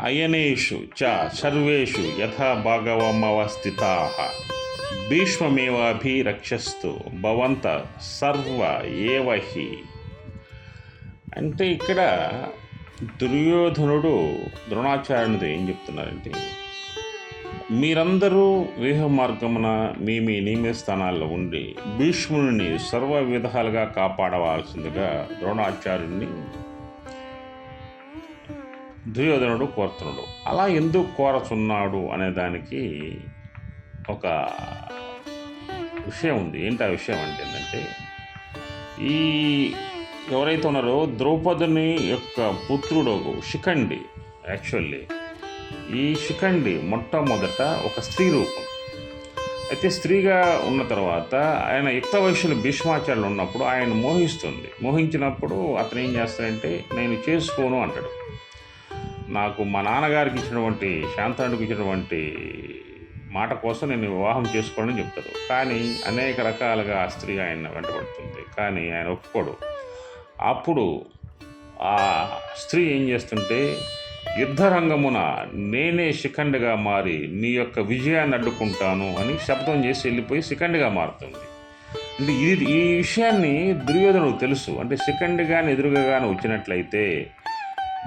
అయనేషు చ సర్వేషు యథా భాగవమవస్థితా. భీష్మమేవాభిరక్షస్తు భవంత సర్వ ఏవహి. అంటే ఇక్కడ దుర్యోధనుడు ద్రోణాచార్యునితో ఏం చెప్తున్నారంటే మీరందరూ వ్యూహ మార్గమున మీ మీ నియమిత స్థానాల్లో ఉండి భీష్ముని సర్వ విధాలుగా కాపాడవలసిందిగా ద్రోణాచార్యుని దుర్యోధనుడు కోరుతున్నాడు. అలా ఎందుకు కోరచున్నాడు అనే దానికి ఒక విషయం ఉంది. ఏంటి ఆ విషయం అంటే ఏంటంటే ఈ ఎవరైతే ఉన్నారో ద్రౌపదిని యొక్క పుత్రుడు శిఖండి యాక్చువల్లీ ఈ శిఖండి మొట్టమొదట ఒక స్త్రీ రూపం. అయితే స్త్రీగా ఉన్న తర్వాత ఆయన యుక్త వయసులో భీష్మాచార్యులు ఉన్నప్పుడు ఆయన మోహిస్తుంది. మోహించినప్పుడు అతను ఏం చేస్తాడంటే నేను చేసుకోను అంటాడు. నాకు మా నాన్నగారికి ఇచ్చినటువంటి శాంతనుడికి ఇచ్చినటువంటి మాట కోసం నేను వివాహం చేసుకోవాలని చెప్తాడు కానీ అనేక రకాలుగా ఆ స్త్రీ ఆయన వెంటబడుతుంది కానీ ఆయన ఒప్పుకోడు. అప్పుడు ఆ స్త్రీ ఏం చేస్తుంటే యుద్ధరంగమున నేనే శిఖండిగా మారి నీ యొక్క విజయాన్ని అడ్డుకుంటాను అని శబ్దం చేసి వెళ్ళిపోయి శిఖండిగా మారుతుంది. అంటే ఇది ఈ విషయాన్ని దుర్యోధనుడు తెలుసు. అంటే శిఖండిగాని ఎదురుగా కానీ వచ్చినట్లయితే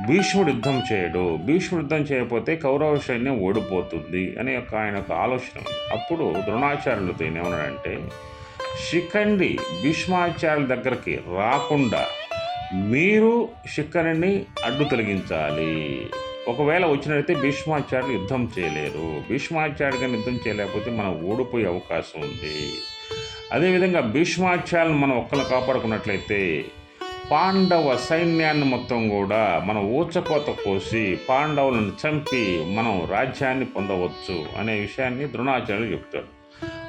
భీష్ముడు యుద్ధం చేయడు. భీష్ముడు యుద్ధం చేయకపోతే కౌరవ సైన్యం ఓడిపోతుంది అనే ఒక ఆయన ఒక ఆలోచన ఉంది. అప్పుడు ద్రోణాచార్యులతో ఏమన్నాడంటే శిఖండి భీష్మాచార్యుల దగ్గరికి రాకుండా మీరు శిఖరిని అడ్డు తొలగించాలి. ఒకవేళ వచ్చినట్టయితే భీష్మాచార్యులు యుద్ధం చేయలేరు. భీష్మాచార్యుగా యుద్ధం చేయలేకపోతే మనం ఓడిపోయే అవకాశం ఉంది. అదేవిధంగా భీష్మాచార్యులను మనం ఒక్కరు కాపాడుకున్నట్లయితే పాండవ సైన్యాన్ని మొత్తం కూడా మనం ఊచకోత కోసి పాండవులను చంపి మనం రాజ్యాన్ని పొందవచ్చు అనే విషయాన్ని ద్రోణాచార్యుడు చెప్తాడు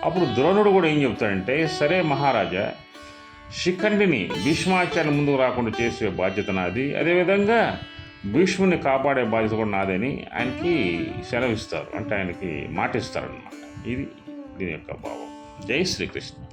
అప్పుడు ద్రోణుడు కూడా ఏం చెప్తాడంటే సరే మహారాజా శిఖండిని భీష్మాచార్య ముందుకు రాకుండా చేసే బాధ్యత నాది. అదేవిధంగా భీష్ముని కాపాడే బాధ్యత కూడా నాదని ఆయనకి సెలవిస్తారు. అంటే ఆయనకి మాటిస్తారనమాట ఇది దీని యొక్క భావం. జై శ్రీకృష్ణ.